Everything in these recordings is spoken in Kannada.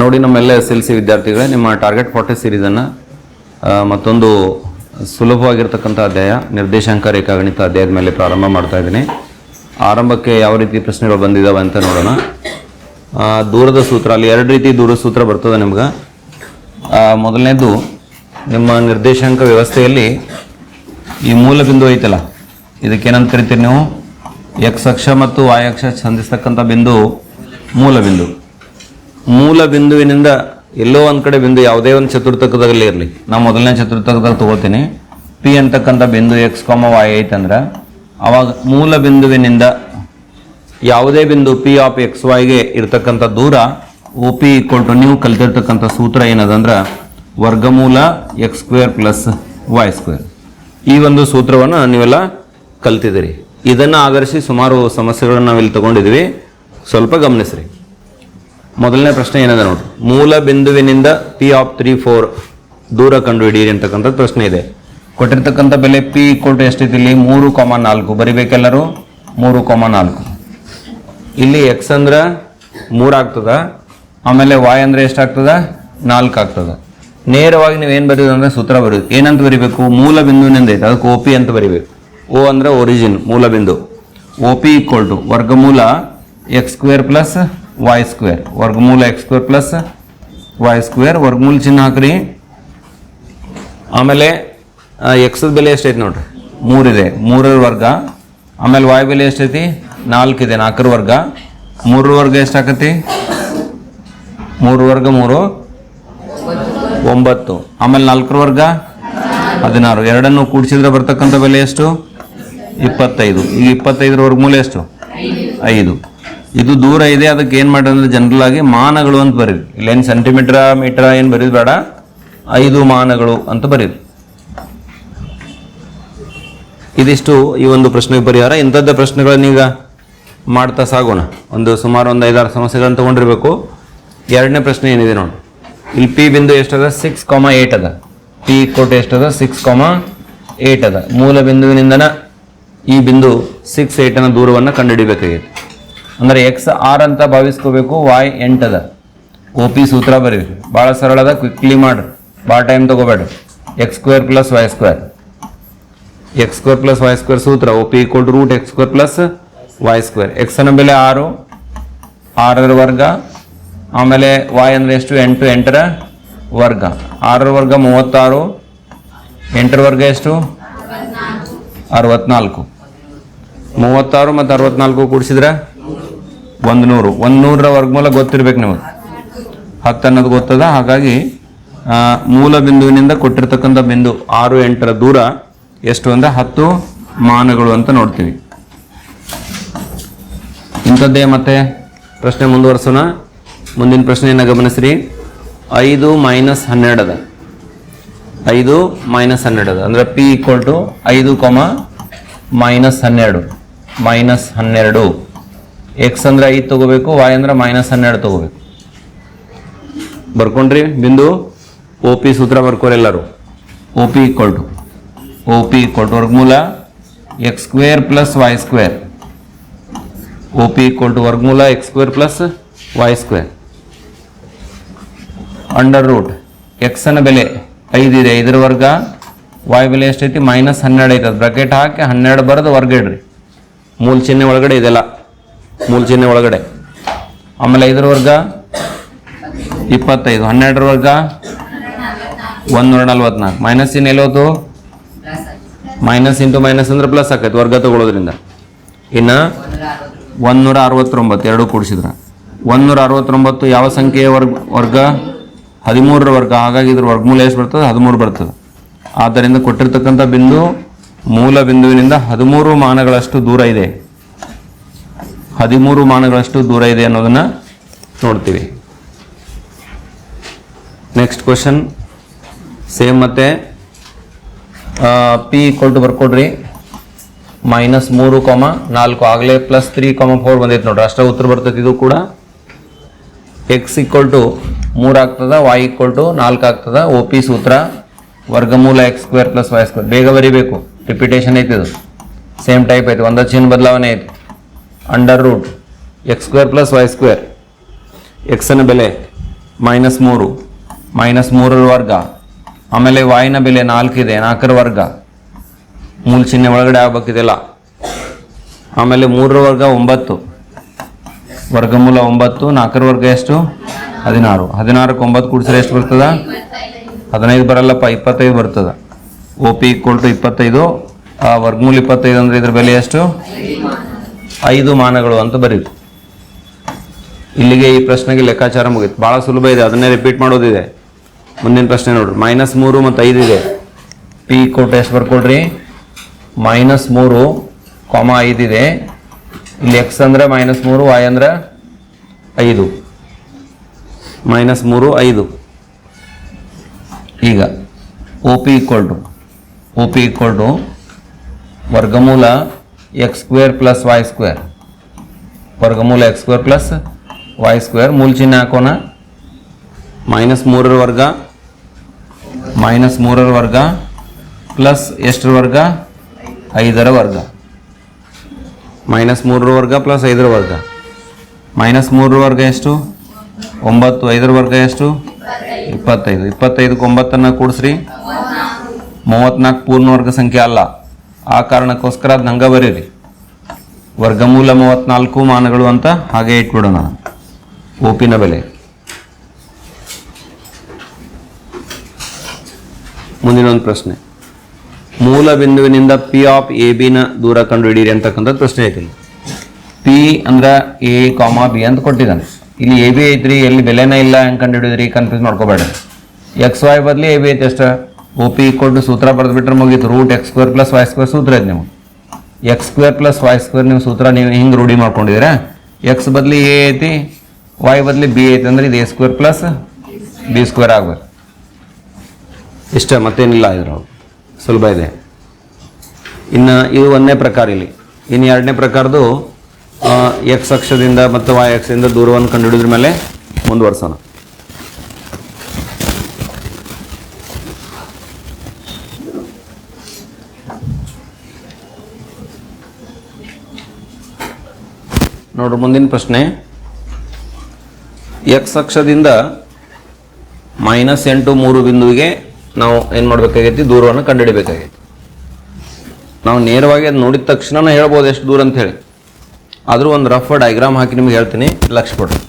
ನೋಡಿ ನಮ್ಮೆಲ್ಲ ಎಸ್ ಎಲ್ ಸಿ ವಿದ್ಯಾರ್ಥಿಗಳೇ, ನಿಮ್ಮ ಟಾರ್ಗೆಟ್ ಫಾರ್ಟಿ ಸೀರೀಸನ್ನು ಮತ್ತೊಂದು ಸುಲಭವಾಗಿರ್ತಕ್ಕಂಥ ಅಧ್ಯಾಯ, ನಿರ್ದೇಶಾಂಕ, ರೇಖಾಗಣಿತ ಅಧ್ಯಾಯದ ಮೇಲೆ ಪ್ರಾರಂಭ ಮಾಡ್ತಾ ಇದ್ದೀನಿ. ಆರಂಭಕ್ಕೆ ಯಾವ ರೀತಿ ಪ್ರಶ್ನೆಗಳು ಬಂದಿದ್ದಾವೆ ಅಂತ ನೋಡೋಣ. ದೂರದ ಸೂತ್ರ, ಅಲ್ಲಿ ಎರಡು ರೀತಿ ದೂರದ ಸೂತ್ರ ಬರ್ತದೆ ನಿಮ್ಗೆ. ಮೊದಲನೇದು, ನಿಮ್ಮ ನಿರ್ದೇಶಾಂಕ ವ್ಯವಸ್ಥೆಯಲ್ಲಿ ಈ ಮೂಲ ಬಿಂದು ಐತಲ್ಲ ಇದಕ್ಕೇನಂತ ಕರಿತೀರಿ ನೀವು? ಎಕ್ಸ್ ಅಕ್ಷ ಮತ್ತು ವಾಯ್ ಅಕ್ಷ ಸಂಧಿಸ್ತಕ್ಕಂಥ ಬಿಂದು ಮೂಲ ಬಿಂದು. ಮೂಲ ಬಿಂದುವಿನಿಂದ ಎಲ್ಲೋ ಒಂದು ಕಡೆ ಬಿಂದು ಯಾವುದೇ ಒಂದು ಚತುರ್ಥಕದಲ್ಲಿ ಇರಲಿ. ನಾವು ಮೊದಲನೇ ಚತುರ್ಥಕದಾಗ ತಗೋತೀನಿ ಪಿ ಅಂತಕ್ಕಂಥ ಬಿಂದು ಎಕ್ಸ್ ಕಾಮ ವಾಯ್ ಐತಂದ್ರೆ ಅವಾಗ ಮೂಲ ಬಿಂದುವಿನಿಂದ ಯಾವುದೇ ಬಿಂದು ಪಿ ಆಫ್ ಎಕ್ಸ್ ವೈಗೆ ಇರತಕ್ಕಂಥ ದೂರ ಒ ಪಿ ಈಕ್ವಲ್ ಟು ನೀವು ಕಲ್ತಿರ್ತಕ್ಕಂಥ ಸೂತ್ರ ಏನದಂದ್ರೆ ವರ್ಗಮೂಲ X square plus Y square ಈ ಒಂದು ಸೂತ್ರವನ್ನು ನೀವೆಲ್ಲ ಕಲ್ತಿದ್ದೀರಿ. ಇದನ್ನು ಆಧರಿಸಿ ಸುಮಾರು ಸಮಸ್ಯೆಗಳನ್ನು ನಾವಿಲ್ಲಿ ತಗೊಂಡಿದ್ದೀವಿ. ಸ್ವಲ್ಪ ಗಮನಿಸ್ರಿ. ಮೊದಲನೇ ಪ್ರಶ್ನೆ ಏನಿದೆ ನೋಡಿ ಮೂಲ ಬಿಂದುವಿನಿಂದ ಪಿ ಆಫ್ ತ್ರೀ ಫೋರ್ ದೂರ ಕಂಡುಹಿಡಿಯಿರಿ ಅಂತಕ್ಕಂಥ ಪ್ರಶ್ನೆ ಇದೆ. ಕೊಟ್ಟಿರ್ತಕ್ಕಂಥ ಬೆಲೆ ಪಿ ಈಕ್ವಲ್ ಟು ಎಷ್ಟೈತಿ ಇಲ್ಲಿ ಮೂರು ಕಾಮ ನಾಲ್ಕು. ಬರಿಬೇಕೆಲ್ಲರೂ? ಮೂರು ಕಾಮ ನಾಲ್ಕು. ಇಲ್ಲಿ ಎಕ್ಸ್ ಅಂದ್ರೆ ಮೂರು ಆಗ್ತದ, ಆಮೇಲೆ ವಾಯ್ ಅಂದ್ರೆ ಎಷ್ಟಾಗ್ತದ ನಾಲ್ಕು ಆಗ್ತದ. ನೇರವಾಗಿ ನೀವು ಏನು ಬರೀದು ಅಂದ್ರೆ ಸೂತ್ರ ಬರೀದು ಏನಂತ ಬರಿಬೇಕು? ಮೂಲ ಬಿಂದುವಿನಿಂದ ಐತೆ. ಅದಕ್ಕೆ ಒ ಪಿ ಅಂತ ಬರಿಬೇಕು. ಓ ಅಂದ್ರೆ ಒರಿಜಿನ್ ಮೂಲ ಬಿಂದು. ಒ ಪಿ ಈಕ್ವಲ್ ಟು ವರ್ಗಮೂಲ X square plus Y square ವರ್ಗಮೂಲ X square plus Y square ವರ್ಗಮೂಲ ಚಿಹ್ನೆ ಹಾಕ್ರಿ. ಆಮೇಲೆ ಎಕ್ಸದ ಬೆಲೆ ಎಷ್ಟೈತಿ ನೋಡ್ರಿ? ಮೂರಿದೆ. ಮೂರರ ವರ್ಗ. ಆಮೇಲೆ ವಾಯ್ ಬೆಲೆ ಎಷ್ಟೈತಿ? ಇದೆ ನಾಲ್ಕರ ವರ್ಗ. ಮೂರರ ವರ್ಗ ಎಷ್ಟಾಕತಿ ಮೂರು ವರ್ಗ ಮೂರು. ಒಂಬತ್ತು. ಆಮೇಲೆ ನಾಲ್ಕರ ವರ್ಗ? ಹದಿನಾರು. ಎರಡನ್ನು ಕೂಡಿಸಿದ್ರೆ ಬರ್ತಕ್ಕಂಥ ಬೆಲೆ ಎಷ್ಟು? ಇಪ್ಪತ್ತೈದು. ಈಗ ಇಪ್ಪತ್ತೈದರ ವರ್ಗಮೂಲ ಎಷ್ಟು? ಐದು. ಇದು ದೂರ ಇದೆ, ಅದಕ್ಕೆ ಏನು ಮಾಡಿ ಅಂದ್ರೆ ಜನರಲ್ ಆಗಿ ಮಾನಗಳು ಅಂತ ಬರೀರಿ. ಇಲ್ಲೇನು ಸೆಂಟಿಮೀಟ್ರ ಮೀಟ್ರ ಏನು ಬರೀದು ಬೇಡ? ಐದು ಮಾನಗಳು ಅಂತ ಬರೀರಿ. ಇದಿಷ್ಟು ಈ ಒಂದು ಪ್ರಶ್ನೆಗೆ ಪರಿಹಾರ. ಇಂಥದ್ದೇ ಪ್ರಶ್ನೆಗಳನ್ನ ಈಗ ಮಾಡ್ತಾ ಸಾಗೋಣ. ಒಂದು ಸುಮಾರು ಒಂದು ಐದಾರು ಸಮಸ್ಯೆಗಳನ್ನು ತಗೊಂಡಿರ್ಬೇಕು. ಎರಡನೇ ಪ್ರಶ್ನೆ ಏನಿದೆ ನೋಡಿ. ಇಲ್ಲಿ ಪಿ ಬಿಂದು ಎಷ್ಟದ? ಸಿಕ್ಸ್ ಕಾಮ ಏಟ್ ಅದ. ಪಿ ಕೋಟೆ ಎಷ್ಟದ? ಸಿಕ್ಸ್ ಕಾಮ ಏಟ್ ಅದ. ಮೂಲ ಬಿಂದುವಿನಿಂದನ ಈ ಬಿಂದು ಸಿಕ್ಸ್ ಏಟನ ದೂರವನ್ನು ಕಂಡುಹಿಡಿಬೇಕಾಗಿತ್ತು ಅಂದರೆ ಎಕ್ಸ್ ಆರ್ ಅಂತ ಭಾವಿಸ್ಕೋಬೇಕು ವಾಯ್ ಎಂಟದ ಒ ಪಿ ಸೂತ್ರ ಬರೀರಿ ಭಾಳ ಸರಳ ಅದ ಕ್ವಿಕ್ಲಿ ಮಾಡ್ರಿ. ಭಾಳ time ತಗೋಬೇಡ್ರಿ. X square plus Y square X square plus Y square ಸೂತ್ರ O P equal to root X square plus Y square X ಅನ್ನ ಬೆಲೆ ಆರು ಆರರ ವರ್ಗ, ಆಮೇಲೆ ವಾಯ್ ಅಂದರೆ ಎಷ್ಟು? ಎಂಟು, ಎಂಟರ ವರ್ಗ. ಆರರ ವರ್ಗ ಮೂವತ್ತಾರು, ಎಂಟರ ವರ್ಗ ಎಷ್ಟು? ಅರವತ್ನಾಲ್ಕು. ಮೂವತ್ತಾರು ಮತ್ತು ಅರವತ್ನಾಲ್ಕು ಕೂಡಿಸಿದ್ರೆ? ಒಂದು ನೂರು ಒಂದು ನೂರರ ವರ್ಗಮೂಲ ಗೊತ್ತಿರ್ಬೇಕು ನಿಮಗೆ. ಹತ್ತು ಅನ್ನೋದು ಗೊತ್ತದ? ಹಾಗಾಗಿ ಮೂಲ ಬಿಂದುವಿನಿಂದ ಕೊಟ್ಟಿರ್ತಕ್ಕಂಥ ಬಿಂದು ಆರು ಎಂಟರ ದೂರ ಎಷ್ಟು ಅಂದರೆ ಹತ್ತು ಮಾನಗಳು ಅಂತ ನೋಡ್ತೀವಿ. ಇಂಥದ್ದೇ ಮತ್ತೆ ಪ್ರಶ್ನೆ ಮುಂದುವರ್ಸೋಣ. ಮುಂದಿನ ಪ್ರಶ್ನೆಯನ್ನು ಗಮನಿಸ್ರಿ. ಐದು ಮೈನಸ್ ಹನ್ನೆರಡು ಅದ ಐದು ಮೈನಸ್ ಹನ್ನೆರಡು ಅದ ಅಂದರೆ ಪಿ ಈಕ್ವಲ್ ಟು ಐದು, ಕೊಮ, ಮೈನಸ್ ಹನ್ನೆರಡು. ಮೈನಸ್ ಹನ್ನೆರಡು. ಎಕ್ಸ್ ಅಂದ್ರೆ ಐದು ತಗೋಬೇಕು ವಾಯ್ ಅಂದ್ರೆ ಮೈನಸ್ ಹನ್ನೆರಡು ತಗೋಬೇಕು. ಬರ್ಕೊಂಡ್ರಿ ಬಿಂದು. ಒ ಪಿ ಸೂತ್ರ ಬರ್ಕೋರಿ ಎಲ್ಲರೂ. O P equal to O P equal to ವರ್ಗಮೂಲ. X square plus Y square O P equal to ವರ್ಗಮೂಲ X square plus Y square under root ಎಕ್ಸನ ಬೆಲೆ ಐದು ಇದೆ, ಐದರ ವರ್ಗ. ವಾಯ್ ಬೆಲೆ ಎಷ್ಟೈತಿ? ಮೈನಸ್ ಹನ್ನೆರಡು ಐತೆ. ಬ್ರಾಕೆಟ್ ಹಾಕಿ ಹನ್ನೆರಡು ಬರೆದು ವರ್ಗ ಇಡ್ರಿ. ಮೂಲ ಚಿಹ್ನೆ ಒಳಗಡೆ ಇದೆಲ್ಲ. ಮೂಲ ಚಿಹ್ನೆ ಒಳಗಡೆ. ಆಮೇಲೆ ಐದರ ವರ್ಗ, ಇಪ್ಪತ್ತೈದು. ಹನ್ನೆರಡರ ವರ್ಗ ಒಂದೂರ ನಲ್ವತ್ನಾಲ್ಕು ಮೈನಸ್ ಚಿಹ್ನೆ ಎಲ್ಲೋದು ಮೈನಸ್ ಇಂಟು ಮೈನಸ್ ಅಂದ್ರೆ ಪ್ಲಸ್ ಆಕೈತೆ ವರ್ಗ ತಗೊಳ್ಳೋದ್ರಿಂದ ಇನ್ನು ಒಂದೂರ ಅರವತ್ತೊಂಬತ್ತು ಎರಡು ಕೂಡಿಸಿದ್ರೆ. ಒಂದೂರ ಅರವತ್ತೊಂಬತ್ತು ಯಾವ ಸಂಖ್ಯೆಯ ವರ್ಗ ವರ್ಗ? ಹದಿಮೂರರ ವರ್ಗ. ಹಾಗಾಗಿ ಇದ್ರ ವರ್ಗಮೂಲ ಎಷ್ಟು ಬರ್ತದೆ? ಹದಿಮೂರು ಬರ್ತದೆ. ಆದ್ದರಿಂದ ಕೊಟ್ಟಿರ್ತಕ್ಕಂಥ ಬಿಂದು ಮೂಲ ಬಿಂದುವಿನಿಂದ ಹದಿಮೂರು ಮಾನಗಳಷ್ಟು ದೂರ ಇದೆ. ಹದಿಮೂರು ಮಾನಗಳಷ್ಟು ದೂರ ಇದೆ ಅನ್ನೋದನ್ನು ನೋಡ್ತೀವಿ. ನೆಕ್ಸ್ಟ್ ಕ್ವಶನ್ ಸೇಮ್ ಮತ್ತೆ ಪಿ ಈಕ್ವಲ್ ಟು ಬರ್ಕೊಡ್ರಿ. ಮೈನಸ್ ಮೂರು ಕಾಮ ನಾಲ್ಕು ಆಗಲೇ ಪ್ಲಸ್ ತ್ರೀ ಕಾಮ ಫೋರ್ ಬಂದೈತೆ ನೋಡ್ರಿ. ಅಷ್ಟೇ ಉತ್ತರ ಬರ್ತೈತೆ ಇದು ಕೂಡ. ಎಕ್ಸ್ ಈಕ್ವಲ್ ಟು ಮೂರು ಆಗ್ತದ ವೈ ಈಕ್ವಲ್ ಟು ನಾಲ್ಕು ಆಗ್ತದ ಒ ಪಿ ಸೂತ್ರ, ವರ್ಗಮೂಲ X square plus Y square ಬೇಗ ಬರೀಬೇಕು. ರಿಪಿಟೇಷನ್ ಐತಿ ಇದು. ಸೇಮ್ ಟೈಪ್ ಐತಿ. ಒಂದ ಚಿಹ್ನೆ ಬದಲಾವಣೆ ಐತಿ. Under root X square plus Y square ಎಕ್ಸನ ಬೆಲೆ ಮೈನಸ್ ಮೂರು ಮೈನಸ್ ಮೂರರ ವರ್ಗ, ಆಮೇಲೆ ವಾಯಿನ ಬೆಲೆ ನಾಲ್ಕಿದೆ ನಾಲ್ಕರ ವರ್ಗ, ಮೂಲ ಚಿಹ್ನೆ ಒಳಗಡೆ ಆಗ್ಬೇಕಿದೆಲ್ಲ ಆಮೇಲೆ ಮೂರರ ವರ್ಗ ಒಂಬತ್ತು, ವರ್ಗಮೂಲ ಒಂಬತ್ತು, ನಾಲ್ಕರ ವರ್ಗ ಎಷ್ಟು? ಹದಿನಾರು. ಹದಿನಾರಕ್ಕೆ ಒಂಬತ್ತು ಕೂಡಿಸಿದ್ರೆ ಎಷ್ಟು ಬರ್ತದ? ಹದಿನೈದು ಬರಲ್ಲಪ್ಪ, ಇಪ್ಪತ್ತೈದು ಬರ್ತದ. ಒ ಪಿ ಈಕ್ವಲ್ ಟು ಇಪ್ಪತ್ತೈದು, ಆ ವರ್ಗಮೂಲ ಇಪ್ಪತ್ತೈದು ಅಂದರೆ ಇದ್ರ ಬೆಲೆ ಎಷ್ಟು? ಐದು ಮಾನಗಳು ಅಂತ ಬರೀತು. ಇಲ್ಲಿಗೆ ಈ ಪ್ರಶ್ನೆಗೆ ಲೆಕ್ಕಾಚಾರ ಮುಗಿತು. ಭಾಳ ಸುಲಭ ಇದೆ, ಅದನ್ನೇ ರಿಪೀಟ್ ಮಾಡೋದಿದೆ. ಮುಂದಿನ ಪ್ರಶ್ನೆ ನೋಡ್ರಿ. ಮೈನಸ್ ಮೂರು ಮತ್ತು ಐದು ಇದೆ. ಪಿ ಕೊಟ್ಟು ಎಷ್ಟು ಬರ್ಕೊಡ್ರಿ. ಮೈನಸ್ ಮೂರು ಕಾಮ ಐದಿದೆ ಇಲ್ಲಿ ಎಕ್ಸ್ ಅಂದರೆ ಮೈನಸ್ ಮೂರು ವೈ ಅಂದರೆ ಐದು. ಮೈನಸ್ ಮೂರು, ಐದು. ಈಗ O P equal to P equal to ವರ್ಗಮೂಲ X square plus Y square ವರ್ಗಮೂಲ X square plus Y square ಮೂಲ ಚಿಹ್ನೆ ಹಾಕೋಣ. ಮೈನಸ್ ಮೂರರ ವರ್ಗ ಮೈನಸ್ ಮೂರರ ವರ್ಗ ಪ್ಲಸ್ ಎಷ್ಟರ ವರ್ಗ? ಐದರ ವರ್ಗ. ಮೈನಸ್ ಮೂರರ ವರ್ಗ ಪ್ಲಸ್ ಐದರ ವರ್ಗ. ಮೈನಸ್ ಮೂರರ ವರ್ಗ ಎಷ್ಟು? ಒಂಬತ್ತು, ಐದರ ವರ್ಗ ಎಷ್ಟು? ಇಪ್ಪತ್ತೈದು. ಇಪ್ಪತ್ತೈದಕ್ಕೆ ಒಂಬತ್ತನ್ನು ಕೂಡಿಸ್ರಿ. ಮೂವತ್ನಾಲ್ಕು ಪೂರ್ಣ ವರ್ಗ ಸಂಖ್ಯೆ ಅಲ್ಲ. ಆ ಕಾರಣಕ್ಕೋಸ್ಕರ ಅದು ಹಂಗೆ ಬರೀರಿ. ವರ್ಗಮೂಲ ಮೂವತ್ನಾಲ್ಕು ಮಾನಗಳು ಅಂತ ಹಾಗೆ ಇಟ್ಬಿಡೋಣ. ಓಪಿನ ಬೆಲೆ. ಮುಂದಿನ ಒಂದು ಪ್ರಶ್ನೆ. ಮೂಲ ಬಿಂದುವಿನಿಂದ ಪಿ ಆಫ್ ಎ ಬಿನ ದೂರ ಕಂಡುಹಿಡಿಯಿರಿ ಅಂತಕ್ಕಂಥದ್ದು ಪ್ರಶ್ನೆ ಐತಿ ಪಿ ಅಂದ್ರೆ ಎ ಕಾಮ ಬಿ ಅಂತ ಕೊಟ್ಟಿದ್ದಾನೆ. ಇಲ್ಲಿ ಎ ಬಿ ಐತ್ರಿ, ಎಲ್ಲಿ ಬೆಲೆನೇ ಇಲ್ಲ ಹೆಂಗೆ ಕಂಡುಹಿಡಿದ್ರಿ ಕನ್ಫ್ಯೂಸ್ ಮಾಡ್ಕೋಬೇಡ ಎಕ್ಸ್ ವೈ ಬದಲಿ ಎ ಬಿ ಐತಿ ಅಷ್ಟ. ಒ ಪಿ ಕೊಟ್ಟು ಸೂತ್ರ ಬರೆದ್ಬಿಟ್ರೆ ಮುಗೀತು. Root X square plus Y square ಸೂತ್ರ ಇದೆ ನೀವು X square plus Y square ನೀವು ಸೂತ್ರ ನೀವು ಹಿಂಗೆ ರೂಢಿ ಮಾಡ್ಕೊಂಡಿದ್ದೀರಾ? ಎಕ್ಸ್ ಬದಲಿ ಎ ಐತಿ ವೈ ಬದಲಿ ಬಿ ಐತಿ ಅಂದ್ರೆ ಇದು A square plus B square ಆಗ್ಬೇಕು. ಇಷ್ಟೇ, ಮತ್ತೇನಿಲ್ಲ ಇದ್ರೊಳಗೆ ಸುಲಭ ಇದೆ. ಇನ್ನು ಇದು ಒಂದನೇ ಪ್ರಕಾರ ಇಲ್ಲಿ. ಇನ್ನು ಎರಡನೇ ಪ್ರಕಾರದ್ದು ಎಕ್ಸ್ ಅಕ್ಷದಿಂದ ಮತ್ತು ವಾಯ್ ಅಕ್ಷದಿಂದ ದೂರವನ್ನು ಕಂಡುಹಿಡಿದ್ರ ಮೇಲೆ ಮುಂದುವರ್ಸೋಣ. ನೋಡ್ರಿ, ಮುಂದಿನ ಪ್ರಶ್ನೆ. ಎಕ್ಸ್ ಅಕ್ಷದಿಂದ ಮೈನಸ್ ಎಂಟು ಮೂರು ಬಿಂದುವಿಗೆ ನಾವು ಏನು ಮಾಡಬೇಕಾಗೈತಿ? ದೂರವನ್ನು ಕಂಡುಹಿಡಬೇಕಾಗೈತಿ. ನಾವು ನೇರವಾಗಿ ಅದು ನೋಡಿದ ತಕ್ಷಣ ಹೇಳ್ಬೋದು ಎಷ್ಟು ದೂರ ಅಂತ ಹೇಳಿ. ಆದರೂ ಒಂದು ರಫ್ ಡೈಗ್ರಾಮ್ ಹಾಕಿ ನಿಮ್ಗೆ ಹೇಳ್ತೀನಿ, ಲಕ್ಷ ಕೊಡ್ರಿ.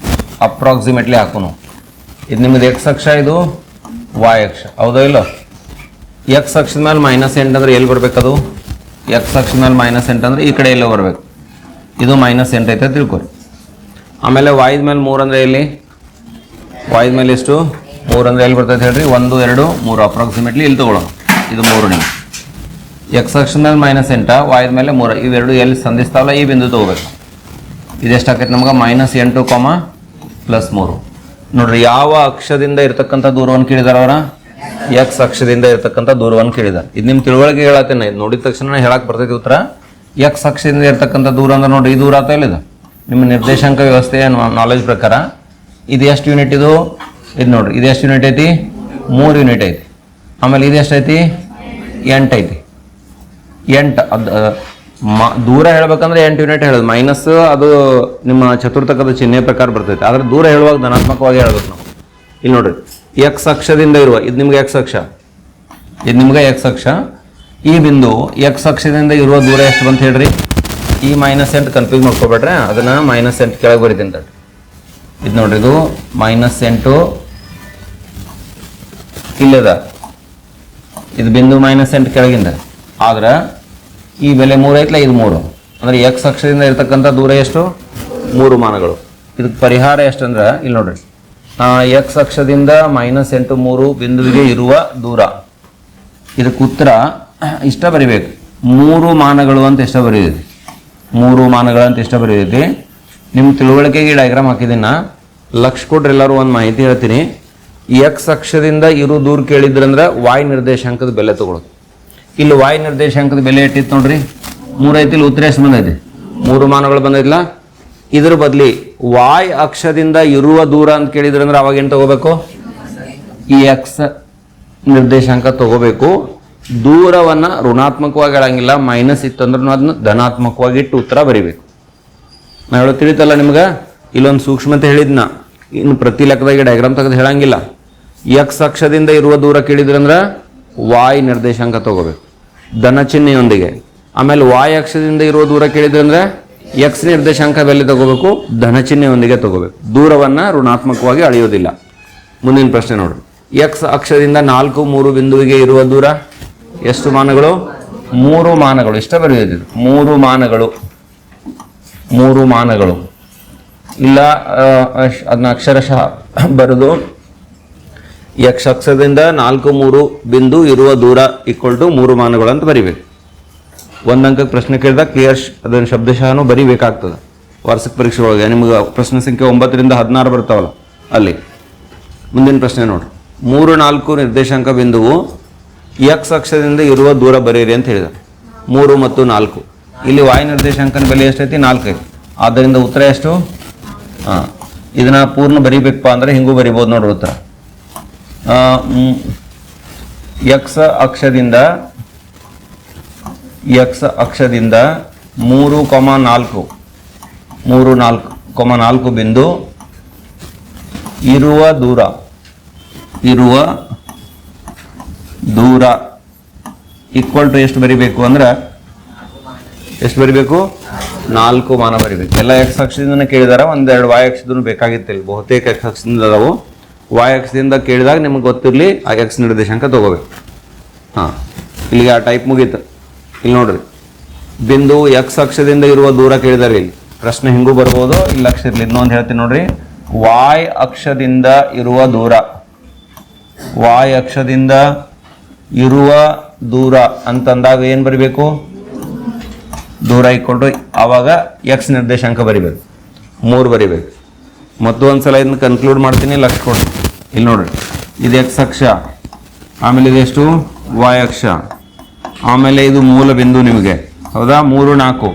ಅಪ್ರಾಕ್ಸಿಮೇಟ್ಲಿ ಹಾಕೋನು ಇದು ನಿಮ್ಮದು ಎಕ್ಸ್ ಅಕ್ಷ, ಇದು ವಾಯ್ ಅಕ್ಷ. ಹೌದಾ ಇಲ್ಲ? ಎಕ್ಸ್ ಅಕ್ಷದ ಮೇಲೆ ಮೈನಸ್ ಎಂಟು ಅಂದ್ರೆ ಎಲ್ಲಿ ಬರ್ಬೇಕದು? ಎಕ್ಸ್ ಅಕ್ಷದ ಮೇಲೆ ಮೈನಸ್ ಎಂಟು ಅಂದ್ರೆ ಈ ಕಡೆ ಎಲ್ಲೋ ಬರಬೇಕು. ಇದು ಮೈನಸ್ ಎಂಟು ಐತೆ ತಿಳ್ಕೊರಿ. ಆಮೇಲೆ ವಾಯ್ದ ಮೇಲೆ ಮೂರು ಅಂದರೆ ಎಲ್ಲಿ? ವಾಯ್ದ ಮೇಲೆ ಎಷ್ಟು? ಮೂರು ಅಂದರೆ ಎಲ್ಲಿ ಬರ್ತೈತೆ ಹೇಳ್ರಿ? ಒಂದು, ಎರಡು, ಮೂರು. ಅಪ್ರಾಕ್ಸಿಮೇಟ್ಲಿ ಇಲ್ಲಿ ತೊಗೊಳ್ಳೋಣ. ಇದು ಮೂರು ನೀವು ಎಕ್ಸ್ ಅಕ್ಷನ್ ಮೇಲೆ ಮೈನಸ್ ಎಂಟ ವಾಯ್ದ ಮೇಲೆ ಮೂರು. ಇವೆರಡು ಎಲ್ಲಿ ಸಂಧಿಸ್ತಾವಲ್ಲ ಈ ಬಿಂದು ತೊಗೋಬೇಕು. ಇದೆಷ್ಟು ಆಕೈತೆ ನಮ್ಗೆ? ಮೈನಸ್ ಎಂಟು ಕಾಮ ಪ್ಲಸ್ ಮೂರು. ನೋಡ್ರಿ, ಯಾವ ಅಕ್ಷದಿಂದ ಇರ್ತಕ್ಕಂಥ ದೂರವನ್ನು ಕೇಳಿದಾರೆ ಅವರ? ಎಕ್ಸ್ ಅಕ್ಷದಿಂದ ಇರ್ತಕ್ಕಂಥ ದೂರವನ್ನು ಕೇಳಿದಾರೆ. ಇದು ನಿಮ್ಮ ತಿಳುವಳಿಕೆ ಹೇಳತ್ತೇನೆ. ನೋಡಿದ ತಕ್ಷಣ ಹೇಳಕ್ಕೆ ಬರ್ತೈತಿ ಉತ್ತರ. ಎಕ್ಸ್ ಅಕ್ಷದಿಂದ ಇರ್ತಕ್ಕಂಥ ದೂರ ಅಂದ್ರೆ ನೋಡಿ ಈ ದೂರ ಅಂತ ಇಲ್ಲ ಇದು ನಿಮ್ಮ ನಿರ್ದೇಶಾಂಕ ವ್ಯವಸ್ಥೆಯ ನಾಲೆಜ್ ಪ್ರಕಾರ ಇದು ಎಷ್ಟು ಯೂನಿಟ್ ಇದು? ಇದು ನೋಡ್ರಿ, ಇದು ಎಷ್ಟು ಯೂನಿಟ್ ಐತಿ? ಮೂರು ಯೂನಿಟ್ ಐತಿ. ಆಮೇಲೆ ಇದು ಎಷ್ಟು ಐತಿ? ಎಂಟು ಐತಿ. ಎಂಟು, ಅದು ಮ, ದೂರ ಹೇಳ್ಬೇಕಂದ್ರೆ ಎಂಟು ಯೂನಿಟ್ ಹೇಳೋದು. ಮೈನಸ್ ಅದು ನಿಮ್ಮ ಚತುರ್ಥಕದ ಚಿಹ್ನೆ ಪ್ರಕಾರ ಬರ್ತೈತೆ. ಆದ್ರೆ ದೂರ ಹೇಳುವಾಗ ಧನಾತ್ಮಕವಾಗಿ ಹೇಳ್ಬೇಕು ನಾವು. ಇಲ್ಲಿ ನೋಡ್ರಿ ಎಕ್ಸ್ ಅಕ್ಷದಿಂದ ಇರುವ, ಇದು ನಿಮ್ಗೆ ಎಕ್ಸ್ ಅಕ್ಷ. ಇದು ನಿಮ್ಗೆ ಎಕ್ಸ್ ಅಕ್ಷ. ಈ ಬಿಂದು ಎಕ್ಸ್ ಅಕ್ಷದಿಂದ ಇರುವ ದೂರ ಎಷ್ಟು ಬಂತ ಹೇಳ್ರಿ? ಈ ಮೈನಸ್ ಎಂಟು ಕನ್ಫ್ಯೂಸ್ ಮಾಡ್ಕೋಬೇಡ್ರೆ. ಅದನ್ನ ಮೈನಸ್ ಎಂಟು ಕೆಳಗೆ ಬರೀತೀನಿ ತಡ್ರಿ. ಇದು ನೋಡ್ರಿ, ಇದು ಮೈನಸ್ ಎಂಟು ಇಲ್ಲದ. ಇದು ಬಿಂದು ಮೈನಸ್ ಎಂಟು ಕೆಳಗಿಂದ. ಆದ್ರೆ ಈ ಬೆಲೆ ಮೂರು ಐತಲ್ಲ ಇದು ಮೂರು. ಅಂದ್ರೆ ಎಕ್ಸ್ ಅಕ್ಷದಿಂದ ಇರ್ತಕ್ಕಂಥ ದೂರ ಎಷ್ಟು? ಮೂರು ಮಾನಗಳು. ಇದಕ್ಕೆ ಪರಿಹಾರ ಎಷ್ಟಂದ್ರೆ, ಇಲ್ಲಿ ನೋಡ್ರಿ. ಎಕ್ಸ್ ಅಕ್ಷದಿಂದ ಮೈನಸ್ ಎಂಟು ಮೂರು ಬಿಂದುವಿಗೆ ಇರುವ ದೂರ. ಇದಕ್ಕೆ ಉತ್ತರ ಇಷ್ಟ ಬರಿಬೇಕು. ಮೂರು ಮಾನಗಳು ಅಂತ ಇಷ್ಟ ಬರೀತೈತಿ ಮೂರು ಮಾನಗಳು ಅಂತ ಇಷ್ಟ ಬರೀತೈತಿ ನಿಮ್ಮ ತಿಳುವಳಿಕೆಗೆ ಡಯಾಗ್ರಾಮ್ ಹಾಕಿದ್ದೀನ ಲಕ್ಷ ಕೊಡ್ರಿ ಎಲ್ಲರೂ ಒಂದು ಮಾಹಿತಿ ಹೇಳ್ತೀನಿ. ಎಕ್ಸ್ ಅಕ್ಷದಿಂದ ಇರು ದೂರ ಕೇಳಿದ್ರಂದ್ರೆ ವಾಯ್ ನಿರ್ದೇಶಾಂಕದ ಬೆಲೆ ತಗೊಳ್ಳೋದು ಇಲ್ಲಿ ವಾಯ್ ನಿರ್ದೇಶಾಂಕದ ಬೆಲೆ ಇಟ್ಟಿತ್ತು ನೋಡ್ರಿ. ಮೂರೈತಿ ಇಲ್ಲಿ ಉತ್ತರ ಎಷ್ಟು ಬಂದೈತಿ? ಮೂರು ಮಾನಗಳು ಬಂದೈತಿಲ್ಲ ಇದ್ರ ಬದಲಿ ವಾಯ್ ಅಕ್ಷದಿಂದ ಇರುವ ದೂರ ಅಂತ ಕೇಳಿದ್ರಂದ್ರೆ ಅವಾಗ ಏನು ತಗೋಬೇಕು? ಈ ಎಕ್ಸ್ ನಿರ್ದೇಶಾಂಕ ತಗೋಬೇಕು. ದೂರವನ್ನ ಋಣಾತ್ಮಕವಾಗಿ ಹೇಳಂಗಿಲ್ಲ ಮೈನಸ್ ಇತ್ತಂದ್ರೂ ಅದನ್ನ ಧನಾತ್ಮಕವಾಗಿ ಇಟ್ಟು ಉತ್ತರ ಬರಿಬೇಕು. ನಾ ಹೇಳೋ ತಿಳಿತಲ್ಲ ನಿಮ್ಗೆ? ಇಲ್ಲೊಂದು ಸೂಕ್ಷ್ಮತೆ ಹೇಳಿದ್ನ. ಇನ್ನು ಪ್ರತಿ ಲೆಕ್ಕದಾಗೆ ಡಯಾಗ್ರಾಮ್ ತೆಗೆದು ಹೇಳಂಗಿಲ್ಲ. ಎಕ್ಸ್ ಅಕ್ಷದಿಂದ ಇರುವ ದೂರ ಕೇಳಿದ್ರಂದ್ರೆ ವಾಯ್ ನಿರ್ದೇಶಾಂಕ ತಗೋಬೇಕು. ಧನ ಚಿಹ್ನೆಯೊಂದಿಗೆ. ಆಮೇಲೆ ವಾಯ್ ಅಕ್ಷದಿಂದ ಇರುವ ದೂರ ಕೇಳಿದ್ರಂದ್ರೆ ಎಕ್ಸ್ ನಿರ್ದೇಶಾಂಕ ಬೆಲೆ ತಗೋಬೇಕು? ಧನ ಚಿಹ್ನೆಯೊಂದಿಗೆ ತಗೋಬೇಕು. ದೂರವನ್ನ ಋಣಾತ್ಮಕವಾಗಿ ಅಳೆಯೋದಿಲ್ಲ. ಮುಂದಿನ ಪ್ರಶ್ನೆ ನೋಡ್ರಿ. ಎಕ್ಸ್ ಅಕ್ಷದಿಂದ ನಾಲ್ಕು, ಮೂರು ಬಿಂದುವಿಗೆ ಇರುವ ದೂರ ಎಷ್ಟು ಮಾನಗಳು? ಮೂರು ಮಾನಗಳು. ಇಷ್ಟ ಬರೆಯೋದು ಮೂರು ಮಾನಗಳು. ಮೂರು ಮಾನಗಳು. ಇಲ್ಲ ಅದನ್ನ ಅಕ್ಷರಶಃ ಬರೆದು, ಯಕ್ಷ ಅಕ್ಷರದಿಂದ ನಾಲ್ಕು ಮೂರು ಬಿಂದು ಇರುವ ದೂರ ಈಕ್ವಲ್ ಟು ಮೂರು ಮಾನಗಳು ಅಂತ ಬರಿಬೇಕು. ಒಂದು ಅಂಕಕ್ಕೆ ಪ್ರಶ್ನೆ ಕೇಳಿದಾಗ ಕ್ಲಿಯರ್ ಅದನ್ನು ಶಬ್ದಶಃನು ಬರಿಬೇಕಾಗ್ತದೆ. ವಾರ್ಷಿಕ ಪರೀಕ್ಷೆ ಒಳಗೆ. ನಿಮಗೆ ಪ್ರಶ್ನೆ ಸಂಖ್ಯೆ ಒಂಬತ್ತರಿಂದ ಹದಿನಾರು ಬರ್ತಾವಲ್ಲ, ಅಲ್ಲಿ. ಮುಂದಿನ ಪ್ರಶ್ನೆ ನೋಡ್ರಿ. ಮೂರು ನಾಲ್ಕು ನಿರ್ದೇಶಾಂಕ ಬಿಂದುವು ಎಕ್ಸ್ ಅಕ್ಷದಿಂದ ಇರುವ ದೂರ ಬರೀರಿ ಅಂತ ಹೇಳಿದ. ಮೂರು ಮತ್ತು ನಾಲ್ಕು. ಇಲ್ಲಿ ವಾಯು ನಿರ್ದೇಶಾಂಕನ ಬೆಲೆ ಎಷ್ಟೈತಿ? ನಾಲ್ಕೈತಿ ಆದ್ದರಿಂದ ಉತ್ತರ ಎಷ್ಟು? ಇದನ್ನ ಪೂರ್ಣ ಬರಿಬೇಕಪ್ಪ ಅಂದರೆ ಹಿಂಗೂ ಬರಿಬೋದು ನೋಡ್ರಿ ಉತ್ತರ. ಎಕ್ಸ್ ಅಕ್ಷದಿಂದ ಎಕ್ಸ್ ಅಕ್ಷದಿಂದ ಮೂರು ಕೊಮ ನಾಲ್ಕು. ಮೂರು ನಾಲ್ಕು, ಕೊಮ ನಾಲ್ಕು ಬಿಂದು ಇರುವ ದೂರ. ಇರುವ ದೂರ ಈಕ್ವಲ್ ಟು ಎಷ್ಟು ಬರಿಬೇಕು ಅಂದ್ರೆ ಎಷ್ಟು ಬರಿಬೇಕು? ನಾಲ್ಕು ಮಾನ ಬರಿಬೇಕು. ಎಲ್ಲ ಎಕ್ಸ್ ಅಕ್ಷದಿಂದ ಕೇಳಿದಾರ, ಒಂದೆರಡು ವಾಯ್ ಅಕ್ಷದಿಂದ ಬೇಕಾಗಿತ್ತಿಲ್ಲ ಬಹುತೇಕ ಎಕ್ಸ್ ಅಕ್ಷದಿಂದ ಅದಾವು. ವಾಯ್ ಅಕ್ಷದಿಂದ ಕೇಳಿದಾಗ ನಿಮ್ಗೆ ಗೊತ್ತಿರಲಿ, ಆ ಎಕ್ಸ್ ನಿರ್ದೇಶಾಂಕ ತಗೋಬೇಕು. ಹಾಂ, ಇಲ್ಲಿಗೆ ಆ ಟೈಪ್ ಮುಗೀತು. ಇಲ್ಲಿ ನೋಡ್ರಿ. ಬಿಂದು ಎಕ್ಸ್ ಅಕ್ಷದಿಂದ ಇರುವ ದೂರ ಕೇಳಿದಾರೆ ಇಲ್ಲಿ. ಪ್ರಶ್ನೆ ಹಿಂಗೂ ಬರ್ಬೋದು, ಇಲ್ಲಿ ಅಕ್ಷ ಇರಲಿ. ಇನ್ನೊಂದು ಹೇಳ್ತೀನಿ ನೋಡ್ರಿ. ವಾಯ್ ಅಕ್ಷದಿಂದ ಇರುವ ದೂರ. ವಾಯ್ ಅಕ್ಷದಿಂದ ಇರುವ ದೂರ ಅಂತಂದಾಗ ಏನು ಬರಿಬೇಕು? ದೂರ ಇಕ್ಕೊಂಡು ಆವಾಗ ಎಕ್ಸ್ ನಿರ್ದೇಶಾಂಕ ಬರಿಬೇಕು. ಮೂರು ಬರಿಬೇಕು. ಮತ್ತು ಒಂದ್ಸಲ ಇದನ್ನ ಕನ್ಕ್ಲೂಡ್ ಮಾಡ್ತೀನಿ ಲಕ್ಷ ಕೊಡಿ. ಇಲ್ಲಿ ನೋಡ್ರಿ. ಇದು ಎಕ್ಸ್ ಅಕ್ಷ. ಆಮೇಲೆ ಇದೆಷ್ಟು ವಾಯ್ ಅಕ್ಷ. ಆಮೇಲೆ ಇದು ಮೂಲ ಬಿಂದು ನಿಮಗೆ. ಹೌದಾ? ಮೂರು, ನಾಲ್ಕು.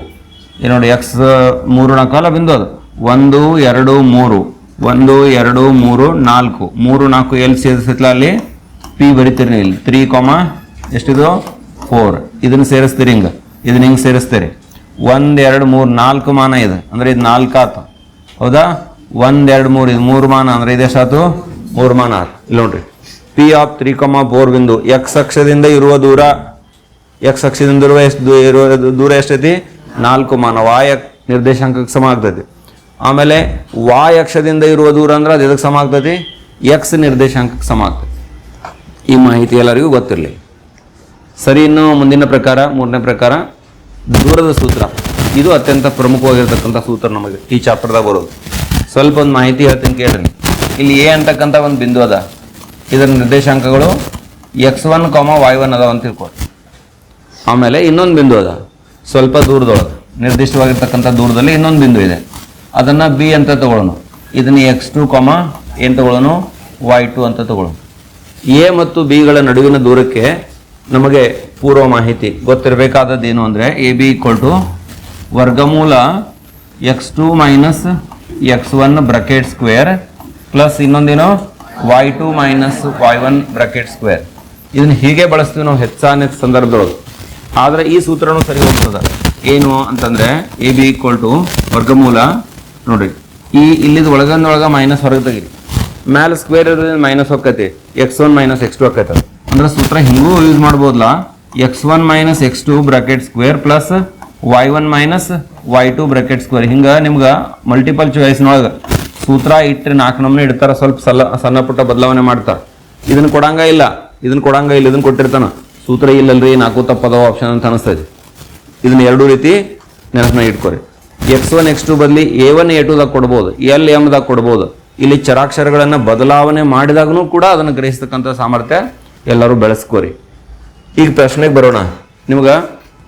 ಇದು ನೋಡಿ ಎಕ್ಸ್ ಮೂರು, ನಾಲ್ಕು ಅಲ್ಲ ಬಿಂದು ಅದು? ಒಂದು, ಎರಡು, ಮೂರು. ಒಂದು, ಎರಡು, ಮೂರು, ನಾಲ್ಕು. ಮೂರು, ನಾಲ್ಕು ಎಲ್ಲಿ ಸೇರಿಸಿತ್ಲ ಅಲ್ಲಿ? ಪಿ ಬರೀತೀರಿ ಇಲ್ಲಿ. Three comma ಎಷ್ಟಿದು? ಫೋರ್ ಇದನ್ನು ಸೇರಿಸ್ತೀರಿ ಹಿಂಗೆ. ಇದನ್ನ ಹಿಂಗೆ ಸೇರಿಸ್ತೀರಿ. ಒಂದು, ಎರಡು, ಮೂರು, ನಾಲ್ಕು ಮಾನ ಇದೆ. ಅಂದ್ರೆ ಇದು ನಾಲ್ಕು ಆತು. ಹೌದಾ? ಒಂದ್, ಎರಡು, ಮೂರು, ಇದು ಮೂರು ಮಾನ ಅಂದ್ರೆ ಇದೆಷ್ಟಾತು ಮೂರು ಮಾನ ಆತು. ಇಲ್ಲಿ ನೋಡ್ರಿ. P of three comma four ಬಿಂದು ಎಕ್ಸ್ ಅಕ್ಷದಿಂದ ಇರುವ ದೂರ ಎಕ್ಸ್ ಅಕ್ಷದಿಂದ ಇರುವ ಎಷ್ಟು ಇರುವ ದೂರ ಎಷ್ಟೈತಿ? ನಾಲ್ಕು ಮಾನ. ವಾಯ ನಿರ್ದೇಶಾಂಕಕ್ಕೆ ಸಮ ಆಗ್ತೈತಿ. ಆಮೇಲೆ ವಾಯ್ ಅಕ್ಷದಿಂದ ಇರುವ ದೂರ ಅಂದ್ರೆ ಅದು ಎದಕ್ಕೆ ಸಮ ಆಗ್ತೈತಿ? ಎಕ್ಸ್ ನಿರ್ದೇಶಾಂಕಕ್ಕೆ ಸಮ ಆಗ್ತೈತಿ. ಈ ಮಾಹಿತಿ ಎಲ್ಲರಿಗೂ ಗೊತ್ತಿರಲಿ. ಸರಿ, ಇನ್ನು ಮುಂದಿನ ಪ್ರಕಾರ, ಮೂರನೇ ಪ್ರಕಾರ, ದೂರದ ಸೂತ್ರ. ಇದು ಅತ್ಯಂತ ಪ್ರಮುಖವಾಗಿರ್ತಕ್ಕಂಥ ಸೂತ್ರ ನಮಗೆ ಈ ಚಾಪ್ಟರ್ದಾಗ ಬರೋದು. ಸ್ವಲ್ಪ ಒಂದು ಮಾಹಿತಿ ಹೇಳ್ತೀನಿ ಕೇಳ್ರಿ. ಇಲ್ಲಿ ಎ ಅಂತಕ್ಕಂಥ ಒಂದು ಬಿಂದು ಅದ. ಇದರ ನಿರ್ದೇಶಾಂಕಗಳು X one comma Y one ಅದಾವ ಅಂತ ತಿಳ್ಕೊರಿ ಆಮೇಲೆ ಇನ್ನೊಂದು ಬಿಂದು ಅದ. ಸ್ವಲ್ಪ ದೂರದೊಳಗೆ, ನಿರ್ದಿಷ್ಟವಾಗಿರ್ತಕ್ಕಂಥ ದೂರದಲ್ಲಿ ಇನ್ನೊಂದು ಬಿಂದು ಇದೆ. ಅದನ್ನು ಬಿ ಅಂತ ತಗೊಳ್ಳೋಣ. ಇದನ್ನು ಎಕ್ಸ್ ಟು ಕಾಮ ಏನು ತಗೊಳ್ಳೋಣ? ವೈ ಟು ಅಂತ ತಗೊಳ್ಳೋಣ. ಎ ಮತ್ತು ಬಿಗಳ ನಡುವಿನ ದೂರಕ್ಕೆ ನಮಗೆ ಪೂರ್ವ ಮಾಹಿತಿ ಗೊತ್ತಿರಬೇಕಾದದ್ದು ಏನು ಅಂದರೆ ಎ ಬಿ ಈಕ್ವಲ್ ಟು ವರ್ಗಮೂಲ X two minus X one bracket square plus ಇನ್ನೊಂದೇನು Y two minus Y one bracket square. ಇದನ್ನು ಹೀಗೆ ಬಳಸ್ತೀವಿ ನಾವು ಹೆಚ್ಚಾನ ಸಂದರ್ಭದೊಳಗೆ. ಆದರೆ ಈ ಸೂತ್ರನೂ ಸರಿ ಹೋಗ್ತದೆ ಏನು ಅಂತಂದರೆ ಎ ಬಿ ಈಕ್ವಲ್ ಟು ವರ್ಗಮೂಲ ನೋಡ್ರಿ. ಈ ಇಲ್ಲಿದ ಒಳಗಂದೊಳಗೆ ಒಳಗ ಮೈನಸ್ ಹೊರಗೆ ತೆಗಿರಿ. ಮ್ಯಾಲೆ ಸ್ಕ್ವೇರ್ ಇರೋದ್ರಿಂದ minus ಹೋಗ್ತೈತಿ. X one minus X two ಆಕೈತದ ಅಂದ್ರೆ ಸೂತ್ರ ಹಿಂಗೂ ಯೂಸ್ ಮಾಡ್ಬೋದಲ್ಲ X one minus X two bracket square plus Y one minus Y two bracket square ಹಿಂಗೆ ನಿಮ್ಗೆ ಮಲ್ಟಿಪಲ್ ಚಾಯ್ಸ್ನೊಳಗೆ ಸೂತ್ರ ಇಟ್ಟರೆ ನಾಲ್ಕು ನಮೂನೆ ಇಡ್ತಾರ, ಸ್ವಲ್ಪ ಸಲ, ಸಣ್ಣ ಪುಟ್ಟ ಬದಲಾವಣೆ ಮಾಡ್ತಾರೆ. ಇದನ್ನ ಕೊಡಂಗ ಇಲ್ಲ. ಇದನ್ನ ಕೊಡಂಗ ಇಲ್ಲ ಇದನ್ನ ಕೊಟ್ಟಿರ್ತಾನ. ಸೂತ್ರ ಇಲ್ಲಲ್ರಿ, ನಾಲ್ಕು ತಪ್ಪದವ ಆಪ್ಷನ್ ಅಂತ ಅನಿಸ್ತದೆ ಇದನ್ನ ಎರಡೂ ರೀತಿ ನೆನಪನ್ನ ಇಟ್ಕೊರಿ. ಎಕ್ಸ್ ಒನ್ ಎಕ್ಸ್ ಟು ಬದಲಿ ಎ ಒನ್ ಎ ಟುದಾಗ ಕೊಡ್ಬೋದು. ಎಲ್ ಎಮ್ದಾಗ ಕೊಡ್ಬೋದು. ಇಲ್ಲಿ ಚರಾಕ್ಷರಗಳನ್ನು ಬದಲಾವಣೆ ಮಾಡಿದಾಗೂ ಕೂಡ ಅದನ್ನು ಗ್ರಹಿಸ್ತಕ್ಕಂಥ ಸಾಮರ್ಥ್ಯ ಎಲ್ಲರೂ ಬೆಳೆಸ್ಕೋರಿ. ಈಗ ಪ್ರಶ್ನೆಗೆ ಬರೋಣ. ನಿಮ್ಗೆ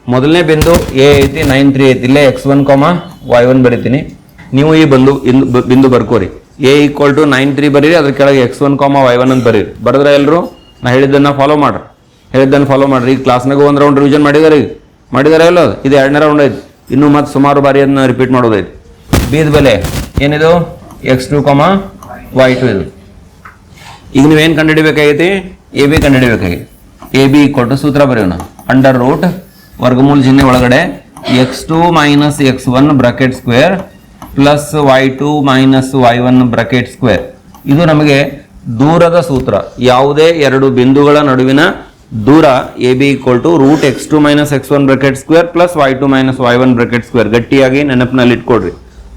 ಮೊದಲನೇ ಬಿಂದು ಎ ಐತಿ ನೈನ್ ತ್ರೀ ಐತಿ. ಇಲ್ಲೇ X one comma Y one ಬರಿತೀನಿ. ನೀವು ಈ ಬಂದು ಇಂದು ಬಿಂದು ಬರ್ಕೋರಿ. A equal to nine three ಬರೀರಿ, ಅದ್ರ ಕೆಳಗೆ X one comma Y one ಅಂತ ಬರೀರಿ. ಬರೆದ್ರೆ ಎಲ್ಲರೂ ನಾ ಹೇಳಿದ್ದನ್ನು ಫಾಲೋ ಮಾಡ್ರಿ. ಹೇಳಿದ್ದನ್ನು ಫಾಲೋ ಮಾಡ್ರಿ. ಈಗ ಕ್ಲಾಸ್ನಾಗ ಒಂದು ರೌಂಡ್ ರಿವಿಷನ್ ಮಾಡಿದಾರೆ ಈಗ. ಮಾಡಿದಾರೆ ಇಲ್ಲ ಇದು ಎರಡನೇ ರೌಂಡ್ ಐತಿ. ಇನ್ನೂ ಮತ್ತೆ ಸುಮಾರು ಬಾರಿ ಅದನ್ನ ರಿಪೀಟ್ ಮಾಡೋದೈತಿ. ಬೀದ್ ಬೆಲೆ ಏನಿದು? X two comma Y two ಇದು ಈಗ ನೀವೇನು ಕಂಡುಹಿಡಿಬೇಕಾಗೈತಿ? ಎ ಬಿ ಕಂಡುಹಿಡಿಬೇಕಾಗೈತಿ. ಎ ಬಿ ಕೊಟ್ಟು ಸೂತ್ರ ಬರೆಯೋಣ. ಅಂಡರ್ ರೂಟ್ ವರ್ಗಮೂಲ ಚಿಹ್ನೆ ಒಳಗಡೆ X two minus X one bracket square plus Y two minus Y one bracket square ಇದು ನಮಗೆ ದೂರದ ಸೂತ್ರ. ಯಾವುದೇ ಎರಡು ಬಿಂದುಗಳ ನಡುವಿನ ದೂರ A B equal to root X two minus X one bracket square plus Y two minus Y one bracket square ಗಟ್ಟಿಯಾಗಿ ನೆನಪಿನಲ್ಲಿ ಇಟ್ಕೊಡ್ರಿ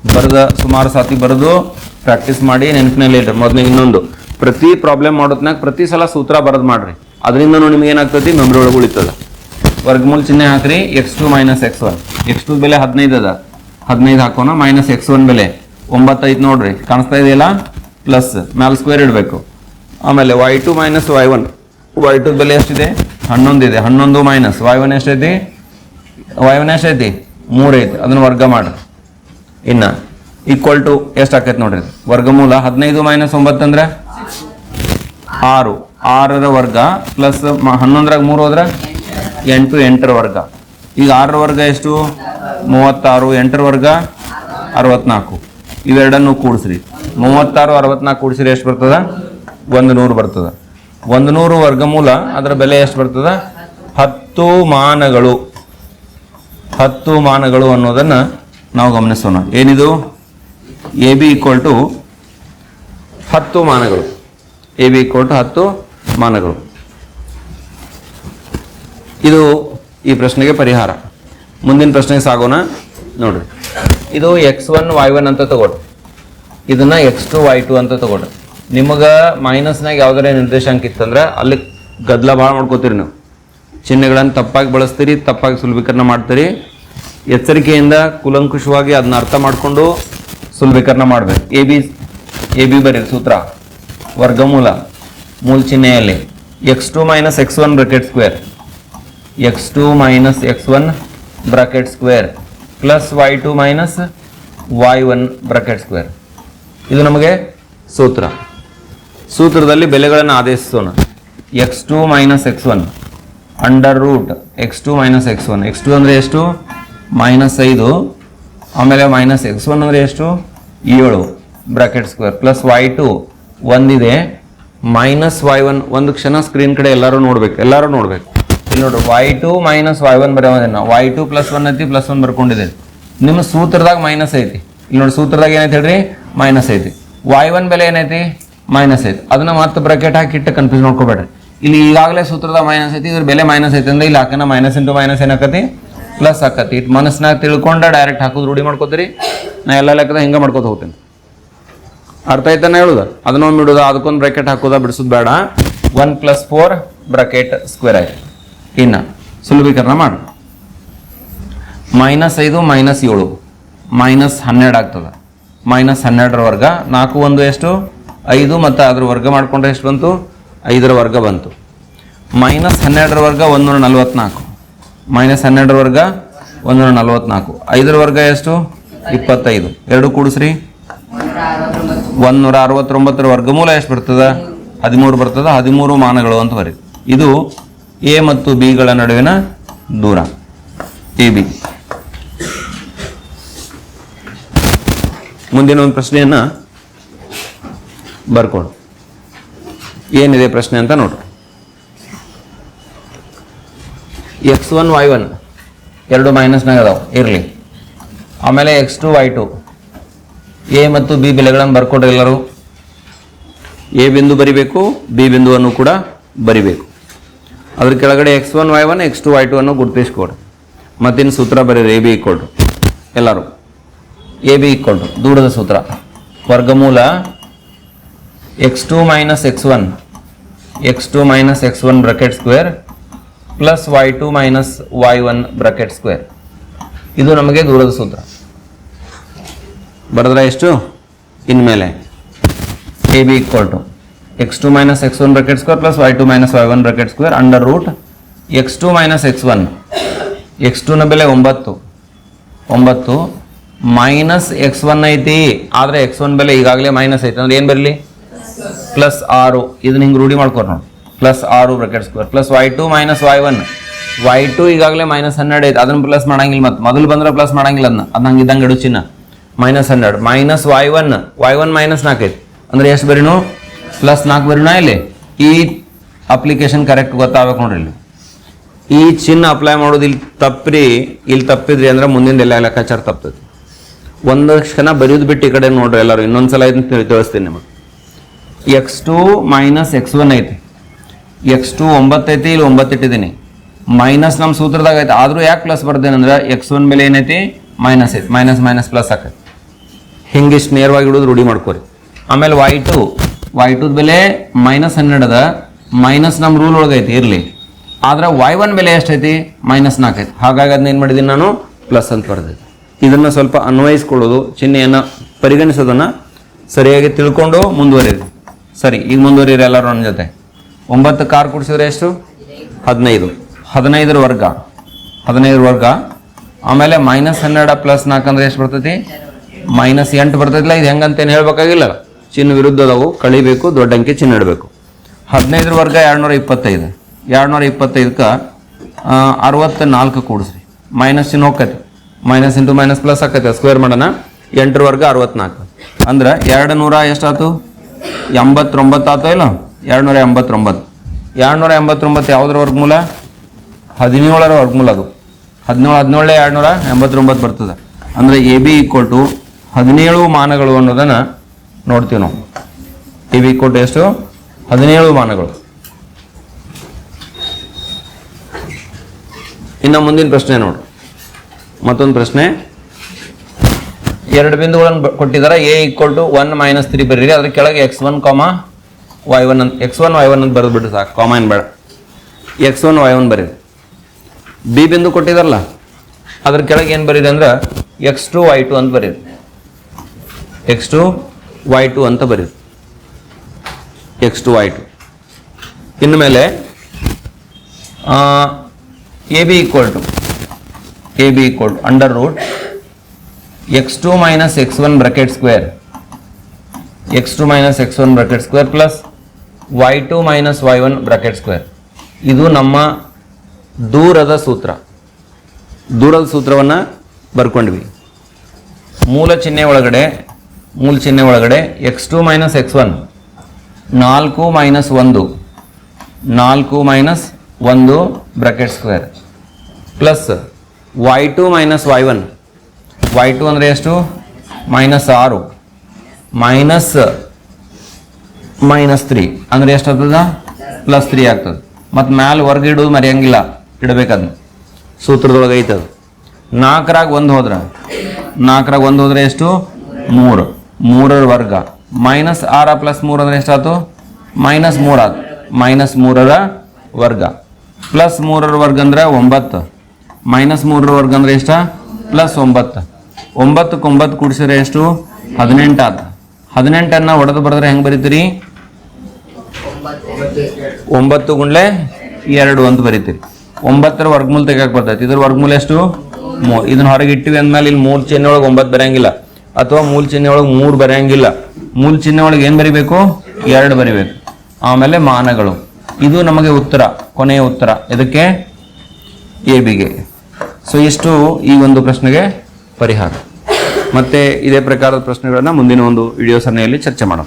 ಬರೆದ ಸುಮಾರು ಸಾತಿ ಬರೆದು ಪ್ರಾಕ್ಟೀಸ್ ಮಾಡಿ ನೆನಪಿನಲ್ಲಿ ಇಡ್ರಿ. ಮೊದಲಿಗೆ ಇನ್ನೊಂದು. ಪ್ರತಿ ಪ್ರಾಬ್ಲಮ್ ಮಾಡೋದ್ನಾಗ ಪ್ರತಿ ಸಲ ಸೂತ್ರ ಬರೆದು ಮಾಡ್ರಿ. ಅದರಿಂದ ನಿಮ್ಗೆ ಏನಾಗ್ತೈತಿ? ಮೆಮ್ರಿ ಒಳಗೆ ಉಳಿತದ. ವರ್ಗಮೂಲ ಚಿಹ್ನೆ ಹಾಕ್ರಿ. X two minus X one X two ಬೆಲೆ ಹದಿನೈದು ಅದ. ಹದಿನೈದು ಹಾಕೋಣ ಮೈನಸ್ ಎಕ್ಸ್ ಒನ್ ಬೆಲೆ. ಒಂಬತ್ತೈದು ನೋಡ್ರಿ. ಕಾಣಿಸ್ತಾ ಇದೆಯಲ್ಲ? ಪ್ಲಸ್ ಮ್ಯಾಲ್ ಸ್ಕ್ವೇರ್ ಇಡಬೇಕು. ಆಮೇಲೆ Y two minus Y one Y two ಬೆಲೆ ಎಷ್ಟಿದೆ? ಹನ್ನೊಂದು ಇದೆ. ಹನ್ನೊಂದು ಮೈನಸ್ ವೈ ಒನ್ ಎಷ್ಟೈತಿ ವೈ ಒನ್ ಎಷ್ಟೈತಿ ಮೂರೈತಿ. ಅದನ್ನು ಅದನ್ನ ವರ್ಗ ಮಾಡ್ರಿ. ಇನ್ನ ಈಕ್ವಲ್ ಟು ಎಷ್ಟು ಆಕೈತಿ ನೋಡ್ರಿ? ವರ್ಗಮೂಲ ಹದಿನೈದು ಮೈನಸ್ ಒಂಬತ್ತು ಅಂದ್ರೆ? ಆರು. ಆರರ ವರ್ಗ ಪ್ಲಸ್ ಹನ್ನೊಂದರಾಗ ಮೂರು ಹೋದ್ರೆ? ಎಂಟು, ಎಂಟರ ವರ್ಗ. ಈಗ ಆರರ ವರ್ಗ ಎಷ್ಟು? ಮೂವತ್ತಾರು. ಎಂಟರ ವರ್ಗ ಅರವತ್ನಾಲ್ಕು. ಇವೆರಡನ್ನು ಕೂಡಿಸ್ರಿ. ಮೂವತ್ತಾರು, ಅರವತ್ನಾಲ್ಕು ಕೂಡಿಸ್ರಿ ಎಷ್ಟು ಬರ್ತದ? ಒಂದು ನೂರು ಬರ್ತದ. ಒಂದು ನೂರು ವರ್ಗಮೂಲ ಅದರ ಬೆಲೆ ಎಷ್ಟು ಬರ್ತದ? ಹತ್ತು ಮಾನಗಳು. ಹತ್ತು ಮಾನಗಳು ಅನ್ನೋದನ್ನ ನಾವು ಗಮನಿಸೋಣ. ಏನಿದು? ಎ ಬಿ ಈಕ್ವಲ್ ಟು ಹತ್ತು ಮಾನಗಳು. ಎ ಬಿ ಈಕ್ವಲ್ ಟು ಹತ್ತು ಮಾನಗಳು. ಇದು ಈ ಪ್ರಶ್ನೆಗೆ ಪರಿಹಾರ. ಮುಂದಿನ ಪ್ರಶ್ನೆಗೆ ಸಾಗೋಣ. ನೋಡ್ರಿ. ಇದು ಎಕ್ಸ್ ಒನ್ ವೈ ಒನ್ ಅಂತ ತಗೊಳ್ರಿ ಇದನ್ನ ಎಕ್ಸ್ ಟು ವೈ ಟು ಅಂತ ತಗೊಳ್ರಿ ನಿಮಗೆ ಮೈನಸ್ನಾಗ ಯಾವ್ದಾರ ನಿರ್ದೇಶಾಂಕ ಇತ್ತಂದ್ರೆ ಅಲ್ಲಿ ಗದ್ದಲ ಭಾಳ ಮಾಡ್ಕೋತೀರಿ ನೀವು. ಚಿಹ್ನೆಗಳನ್ನು ತಪ್ಪಾಗಿ ಬಳಸ್ತೀರಿ, ತಪ್ಪಾಗಿ ಸುಲಭೀಕರಣ ಮಾಡ್ತೀರಿ. ಎಚ್ಚರಿಕೆಯಿಂದ ಕುಲಂಕುಷವಾಗಿ ಅದನ್ನ ಅರ್ಥ ಮಾಡಿಕೊಂಡು ಸುಲಭೀಕರಣ ಮಾಡಬೇಕು. ಎ ಬಿ ಎ ಬಿ ಬರೀ ಸೂತ್ರ, ವರ್ಗಮೂಲ, ಮೂಲ ಚಿಹ್ನೆಯಲ್ಲಿ. X two minus X one bracket square. X two minus X one bracket square. Plus Y two minus Y one bracket square. ಇದು ನಮಗೆ ಸೂತ್ರ. ಸೂತ್ರದಲ್ಲಿ ಬೆಲೆಗಳನ್ನು ಆದೇಶಿಸೋಣ. X two minus X one under root X two minus X one. X two ಅಂದರೆ ಎಷ್ಟು? ಮೈನಸ್ ಐದು, ಆಮೇಲೆ ಮೈನಸ್ ಎಕ್ಸ್ ಒನ್ ಅಂದರೆ ಎಷ್ಟು? ಏಳು bracket square plus Y two ಒಂದಿದೆ. ಮೈನಸ್ ವೈ ಒನ್ ಒಂದು ಕ್ಷಣ ಸ್ಕ್ರೀನ್ ಕಡೆ ಎಲ್ಲರೂ ನೋಡ್ಬೇಕು. ಎಲ್ಲರೂ ನೋಡ್ಬೇಕು. ಇಲ್ಲಿ ನೋಡ್ರಿ Y two minus Y one ಬರೆಯೋದಿಲ್ಲ ನಾವು ವೈ ಟು ಪ್ಲಸ್ ಒನ್ ಐತಿ ಪ್ಲಸ್ ಒನ್ ಬರ್ಕೊಂಡಿದೆ. ನಿಮ್ಮ ಸೂತ್ರದಾಗ ಮೈನಸ್ ಐತಿ. ಇಲ್ಲಿ ನೋಡಿ, ಸೂತ್ರದಾಗ ಏನೈತೆ ಹೇಳ್ರಿ? ಮೈನಸ್ ಐತಿ. ವೈ ಒನ್ ಬೆಲೆ ಏನೈತಿ? ಮೈನಸ್ ಐತಿ. ಅದನ್ನ ಮತ್ತೆ ಬ್ರಾಕೆಟ್ ಹಾಕಿ ಇಟ್ಟು ಕನ್ಫ್ಯೂಸ್ ಮಾಡ್ಕೋಬೇಡ್ರಿ. ಇಲ್ಲಿ ಈಗಾಗಲೇ ಸೂತ್ರದ ಮೈನಸ್ ಐತಿ, ಇದ್ರ ಬೆಲೆ ಮೈನಸ್ ಐತಿ ಅಂದ್ರೆ ಇಲ್ಲಿ ಹಾಕೋಣ ಮೈನಸ್ ಇಂಟು ಮೈನಸ್ ಏನಾಕತಿ? ಪ್ಲಸ್ ಆಕತಿ. ಇಟ್ ಮನಸ್ಸಿನಾಗ ತಿಳ್ಕೊಂಡ ಡೈರೆಕ್ಟ್ ಹಾಕೋದು ರೂಢಿ ಮಾಡ್ಕೋತೀರಿ? ನಾ ಎಲ್ಲ ಲೆಕ್ಕದ ಹಿಂಗೆ ಮಾಡ್ಕೋತ ಹೋಗ್ತೀನಿ. ಅರ್ಥ ಆಯ್ತಾನೆ ಹೇಳುದ? ಅದನ್ನೊಮ್ಮೆ ಬಿಡುದ, ಅದಕ್ಕೊಂದು ಬ್ರಾಕೆಟ್ ಹಾಕೋದ, ಬಿಡಿಸೋದು ಬೇಡ. One plus four bracket square ಆಯ್ತು. ಇನ್ನ ಸುಲಭೀಕರಣ ಮಾಡು. ಮೈನಸ್ ಐದು ಮೈನಸ್ ಏಳು. ಮೈನಸ್ ಹನ್ನೆರಡು ಆಗ್ತದೆ. ಮೈನಸ್ ಹನ್ನೆರಡರ ವರ್ಗ, ನಾಲ್ಕು ಒಂದು ಎಷ್ಟು? ಐದು ಮತ್ತು ಅದ್ರ ವರ್ಗ ಮಾಡಿಕೊಂಡ್ರೆ ಎಷ್ಟು ಬಂತು? ಐದರ ವರ್ಗ ಬಂತು. ಮೈನಸ್ ಹನ್ನೆರಡರ ವರ್ಗ ಒಂದೂರ ನಲ್ವತ್ನಾಲ್ಕು. ಮೈನಸ್ ಹನ್ನೆರಡರ ವರ್ಗ ಒಂದೂರ ನಲ್ವತ್ನಾಲ್ಕು. ಐದರ ವರ್ಗ ಎಷ್ಟು? ಇಪ್ಪತ್ತೈದು. ಎರಡು ಕೂಡಿಸ್ರಿ. ಒಂದೂರ ಅರವತ್ತೊಂಬತ್ತರ ವರ್ಗಮೂಲ ಎಷ್ಟು ಬರ್ತದ? ಹದಿಮೂರು ಬರ್ತದ. ಹದಿಮೂರು ಮಾನಗಳು ಅಂತ ಬರೀ. ಇದು ಎ ಮತ್ತು ಬಿಗಳ ನಡುವಿನ ದೂರ. A, B. ಮುಂದಿನ ಒಂದು ಪ್ರಶ್ನೆಯನ್ನು ಬರ್ಕೊಡು. ಏನಿದೆ ಪ್ರಶ್ನೆ ಅಂತ ನೋಡ್ರಿ ಎಕ್ಸ್ ಒನ್ ವೈ ಒನ್ ಎರಡು ಮೈನಸ್ನಾಗ ಅದಾವೆ. ಇರಲಿ. ಆಮೇಲೆ x two y two A ಮತ್ತು ಬಿ ಬೆಲೆಗಳನ್ನು ಬರ್ಕೊಡ್ರಿ ಎಲ್ಲರೂ. ಎ ಬಿಂದು ಬರಿಬೇಕು ಬಿ ಬಿಂದುವನ್ನು ಕೂಡ ಬರಿಬೇಕು. ಅದ್ರ ಕೆಳಗಡೆ x one y one x two y two ಅನ್ನು ಗುರುತಿಸ್ಕೊಡ್ರಿ ಮತ್ತಿನ್ನು ಸೂತ್ರ ಬರೀರಿ ಎ ಬಿ ಇಕ್ಕೊಡ್ರು ಎಲ್ಲರೂ. ಎ ಬಿ ಇಕ್ಕೊಡ್ರು ದೂರದ ಸೂತ್ರ. ವರ್ಗಮೂಲ x two minus x one x two minus x one bracket square plus y two minus y one bracket square ಇದು ನಮಗೆ ದೂರದ ಸೂತ್ರ. ಬರೆದ್ರೆ ಎಷ್ಟು? ಇನ್ಮೇಲೆ. A B equal to x two minus x one bracket square plus y two minus y one bracket square under root x two minus x one x ಟೂನ ಬೆಲೆ ಒಂಬತ್ತು. ಒಂಬತ್ತು ಮೈನಸ್ ಎಕ್ಸ್ ಒನ್ ಐತಿ. ಆದರೆ ಎಕ್ಸ್ ಒನ್ ಬೆಲೆ ಈಗಾಗಲೇ ಮೈನಸ್ ಐತಿ. ಅಂದ್ರೆ ಏನು ಬರಲಿ? ಪ್ಲಸ್ ಆರು. ಇದನ್ನ ಹಿಂಗೆ ರೂಢಿ ಮಾಡ್ಕೊರ್ ನೋಡಿ. ಪ್ಲಸ್ ಆರು bracket square plus y two minus y one y two ಈಗಾಗಲೇ ಮೈನಸ್ ಹನ್ನೆರಡು ಐತೆ. ಅದನ್ನು ಪ್ಲಸ್ ಮಾಡಂಗಿಲ್ಲ ಮತ್ತೆ. ಮೊದಲು ಬಂದ್ರೆ ಪ್ಲಸ್ ಮಾಡಂಗಿಲ್ಲ ಅದನ್ನ ಅದು ಹಂಗೆ ಇದ್ದಂಗೆ ಇಡು ಚಿನ್ನ. ಮೈನಸ್ ಹನ್ನೆರಡು minus y one y one minus ನಾಲ್ಕು ಐತಿ. ಅಂದ್ರೆ ಎಷ್ಟು ಬರೀನು? ಪ್ಲಸ್ ನಾಲ್ಕು ಬರೀನಾ ಇಲ್ಲಿ? ಈ ಅಪ್ಲಿಕೇಶನ್ ಕರೆಕ್ಟ್ ಗೊತ್ತಾಗಬೇಕು ನೋಡ್ರಿ ಇಲ್ಲಿ. ಈ ಚಿನ್ನ ಅಪ್ಲೈ ಮಾಡೋದು ಇಲ್ಲಿ ತಪ್ಪ್ರಿ. ಇಲ್ಲಿ ತಪ್ಪಿದ್ರಿ ಅಂದ್ರೆ ಮುಂದಿನ ಎಲ್ಲ ಲೆಕ್ಕಾಚಾರ ತಪ್ಪತ್ತೆ ಒಂದು ಕ್ಷಣ ಬರೆಯೋದು ಬಿಟ್ಟು ಈ ಕಡೆ ನೋಡ್ರಿ ಎಲ್ಲರೂ. ಇನ್ನೊಂದ್ಸಲ ಇದನ್ನ ತಿಳಿ- ತಿಳಿಸ್ತೀನಿ ನಿಮಗೆ. X two minus x one ಐತಿ. ಎಕ್ಸ್ ಟು ಒಂಬತ್ತೈತಿ, ಇಲ್ಲಿ ಒಂಬತ್ತು ಇಟ್ಟಿದ್ದೀನಿ ಮೈನಸ್ ನಮ್ಮ ಸೂತ್ರದಾಗ ಐತೆ ಆದರೂ ಯಾಕೆ ಪ್ಲಸ್ ಬರ್ದೇನಂದ್ರೆ ಎಕ್ಸ್ ಒನ್ ಮೇಲೆ ಏನೈತಿ? ಮೈನಸ್ ಐತಿ. ಮೈನಸ್ ಮೈನಸ್ ಪ್ಲಸ್ ಆಕೈತಿ. ಹಿಂಗೆ ಇಷ್ಟು ನೇರವಾಗಿ ಇಡೋದು ರೂಢಿ ಮಾಡ್ಕೋರಿ. ಆಮೇಲೆ ವೈ ಟು ವೈ ಟು ಬೆಲೆ ಮೈನಸ್ ಹನ್ನೆರಡು ಅದ. ಮೈನಸ್ ನಮ್ಮ ರೂಲ್ ಒಳಗೈತಿ ಇರಲಿ. ಆದ್ರೆ ವೈ ಒನ್ ಬೆಲೆ ಎಷ್ಟೈತಿ ಮೈನಸ್ ನಾಲ್ಕೈತಿ ಹಾಗಾಗಿ ಅದನ್ನ ಏನು ಮಾಡಿದ್ದೀನಿ ನಾನು? ಪ್ಲಸ್ ಅಂತ ಬರ್ದೈತಿ ಇದನ್ನು ಸ್ವಲ್ಪ ಅನ್ವಯಿಸ್ಕೊಳ್ಳೋದು ಚಿಹ್ನೆಯನ್ನು ಪರಿಗಣಿಸೋದನ್ನು ಸರಿಯಾಗಿ ತಿಳ್ಕೊಂಡು ಮುಂದುವರಿಯಿರಿ. ಸರಿ, ಈಗ ಮುಂದುವರಿಯಿರಿ ಎಲ್ಲರೂ ನನ್ನ ಜೊತೆ. ಒಂಬತ್ತು ಕಾರ್ ಕುಡಿಸಿದ್ರೆ ಎಷ್ಟು? ಹದಿನೈದು. ಹದಿನೈದರ ವರ್ಗ. ಹದಿನೈದರ ವರ್ಗ. ಆಮೇಲೆ ಮೈನಸ್ ಹನ್ನೆರಡು ಪ್ಲಸ್ ನಾಲ್ಕು ಅಂದ್ರೆ ಎಷ್ಟು ಬರ್ತೈತಿ? ಮೈನಸ್ ಎಂಟು ಬರ್ತೈತಿಲ್ಲ, ಇದು ಹೆಂಗಂತೇನು ಹೇಳ್ಬೇಕಾಗಿಲ್ಲ. ಚಿನ್ನ ವಿರುದ್ಧ ಅದಾವು ಕಳಿಬೇಕು, ದೊಡ್ಡ ಅಂಕೆ ಚಿನ್ನ ಇಡಬೇಕು. ಹದಿನೈದರ ವರ್ಗ ಎರಡುನೂರ ಇಪ್ಪತ್ತೈದು ಎರಡುನೂರ ಇಪ್ಪತ್ತೈದಕ್ಕೆ ಅರವತ್ತ ನಾಲ್ಕು ಕೂಡಿಸ್ರಿ. ಮೈನಸ್ ಚಿನ್ನ ಹೋಗ್ತೈತಿ. ಮೈನಸ್ ಇಂಟು ಮೈನಸ್ ಪ್ಲಸ್ ಆಕೈತೆ ಸ್ಕ್ವೇರ್ ಮಾಡೋಣ. ಎಂಟರ ವರ್ಗ ಅರವತ್ನಾಲ್ಕು. ಅಂದ್ರೆ ಎರಡು ನೂರ ಎಷ್ಟಾಯ್ತು ಎಂಬತ್ತೊಂಬತ್ತು ಆತೋ ಇಲ್ಲ? ಎರಡು ನೂರ ಎಂಬತ್ತೊಂಬತ್ತು ಎರಡು ನೂರ ಎಂಬತ್ತೊಂಬತ್ತು ಯಾವುದ್ರ ವರ್ಗಮೂಲ? ಹದಿನೇಳರ ವರ್ಗಮೂಲ ಅದು. ಹದಿನೇಳು ಹದಿನೇಳು ಎರಡು ನೂರ ಎಂಬತ್ತೊಂಬತ್ತು ಬರ್ತದೆ. ಅಂದರೆ ಎ ಬಿ ಈಕ್ವಲ್ ಟು ಹದಿನೇಳು ಮಾನಗಳು ಅನ್ನೋದನ್ನು ನೋಡ್ತೀವಿ ನಾವು. ಎ ಬಿ ಈಕ್ವಲ್ ಟು ಎಷ್ಟು? ಹದಿನೇಳು ಮಾನಗಳು. ಇನ್ನು ಮುಂದಿನ ಪ್ರಶ್ನೆ ನೋಡು. ಮತ್ತೊಂದು ಪ್ರಶ್ನೆ. ಎರಡು ಬಿಂದುಗಳನ್ನು ಕೊಟ್ಟಿದ್ದಾರೆ. A equal to one minus three ಬರೀರಿ. ಅದ್ರ ಕೆಳಗೆ x one comma y one ಅಂತ ಎಕ್ಸ್ ಒನ್ ವೈ ಒನ್ ಅಂತ ಬರೆದು ಬಿಡ್ರಿ ಸಾಕು. ಕಾಮನ್ ಬೇಡ. ಎಕ್ಸ್ ಒನ್ ವೈ ಒನ್ ಬರೀರಿ. ಬಿ ಬಿಂದು ಕೊಟ್ಟಿದಾರಲ್ಲ? ಅದ್ರ ಕೆಳಗೆ ಏನು ಬರೀರಿ ಅಂದ್ರೆ ಎಕ್ಸ್ ಟು ವೈ ಟು ಅಂತ ಬರೀರಿ. ಎಕ್ಸ್ ಟು ವೈ ಟು ಅಂತ ಬರೀರಿ. ಎಕ್ಸ್ ಟು ವೈ ಟು ಇನ್ನು ಮೇಲೆ A B equal to A B equal to under root x two minus x one bracket square x two minus x one bracket square plus y two minus y one bracket square ಇದು ನಮ್ಮ ದೂರದ ಸೂತ್ರ. ದೂರದ ಸೂತ್ರವನ್ನು ಬರ್ಕೊಂಡ್ವಿ. ಮೂಲ ಚಿಹ್ನೆ ಒಳಗಡೆ, ಮೂಲ ಚಿಹ್ನೆ ಒಳಗಡೆ x two minus x one ನಾಲ್ಕು ಮೈನಸ್ ಒಂದು, ನಾಲ್ಕು ಮೈನಸ್ ಒಂದು bracket square plus y two minus y one y two ಅಂದರೆ ಎಷ್ಟು? ಮೈನಸ್ ಆರು. ಮೈನಸ್ ಮೈನಸ್ ತ್ರೀ ಅಂದ್ರೆ ಎಷ್ಟಾಗ್ತದ ಪ್ಲಸ್ ತ್ರೀ ಆಗ್ತದೆ. ಮತ್ತು ಮ್ಯಾಲ ಹೊರ್ಗೆ ಇಡೋದು ಮರೆಯಂಗಿಲ್ಲ. ಇಡಬೇಕದ್ ಸೂತ್ರದೊಳಗೆ ಐತದ. ನಾಲ್ಕರಾಗ ಒಂದು ಹೋದ್ರೆ. ನಾಲ್ಕರಾಗ ಒಂದು ಹೋದ್ರೆ ಎಷ್ಟು? ಮೂರು. ಮೂರರ ವರ್ಗ. ಮೈನಸ್ ಆರ ಪ್ಲಸ್ ಮೂರು ಅಂದ್ರೆ ಎಷ್ಟಾಯ್ತು ಮೈನಸ್ ಮೂರು ಆಯ್ತು ಮೈನಸ್ ಮೂರರ ವರ್ಗ. ಪ್ಲಸ್ ಮೂರರ ವರ್ಗ ಅಂದ್ರೆ ಒಂಬತ್ತು. ಮೈನಸ್ ಮೂರರ ವರ್ಗ ಅಂದ್ರೆ ಎಷ್ಟ? ಪ್ಲಸ್ ಒಂಬತ್ತು. ಒಂಬತ್ತಕ್ಕೆ ಒಂಬತ್ತು ಕೂಡಿಸಿದ್ರೆ ಎಷ್ಟು? ಹದಿನೆಂಟು ಆತ. ಹದಿನೆಂಟನ್ನು ಒಡೆದು ಬರೆದ್ರೆ ಹೆಂಗೆ ಬರೀತೀರಿ? ಒಂಬತ್ತು ಗುಂಡ್ಲೆ ಎರಡು ಅಂತ ಬರೀತೀರಿ ಒಂಬತ್ತರ ವರ್ಗಮೂಲ ತೆಗಿಯಕ್ಕೆ ಬರ್ತೈತಿ. ಇದ್ರ ವರ್ಗಮೂಲ ಎಷ್ಟು? ಮೂ, ಇದನ್ನ ಹೊರಗೆ ಇಟ್ಟಿವಿ ಅಂದ್ಮೇಲೆ ಇಲ್ಲಿ ಮೂರು ಚಿಹ್ನೆ ಒಳಗೆ ಒಂಬತ್ತು ಬರೆಯಂಗಿಲ್ಲ. ಅಥವಾ ಮೂಲ ಚಿಹ್ನೆ ಒಳಗೆ ಮೂರು ಬರೆಯಂಗಿಲ್ಲ. ಮೂಲ ಚಿಹ್ನೆ ಒಳಗೆ ಏನು ಬರಿಬೇಕು? ಎರಡು ಬರಿಬೇಕು. ಆಮೇಲೆ ಮಾನಗಳು. ಇದು ನಮಗೆ ಉತ್ತರ, ಕೊನೆಯ ಉತ್ತರ. ಇದಕ್ಕೆ ಎ ಬಿಗೆ ಸೊ ಇಷ್ಟು ಈ ಒಂದು ಪ್ರಶ್ನೆಗೆ ಪರಿಹಾರ. ಮತ್ತೆ ಇದೇ ಪ್ರಕಾರದ ಪ್ರಶ್ನೆಗಳನ್ನು ಮುಂದಿನ ಒಂದು ವಿಡಿಯೋ ಸರಣಿಯಲ್ಲಿ ಚರ್ಚೆ ಮಾಡೋಣ.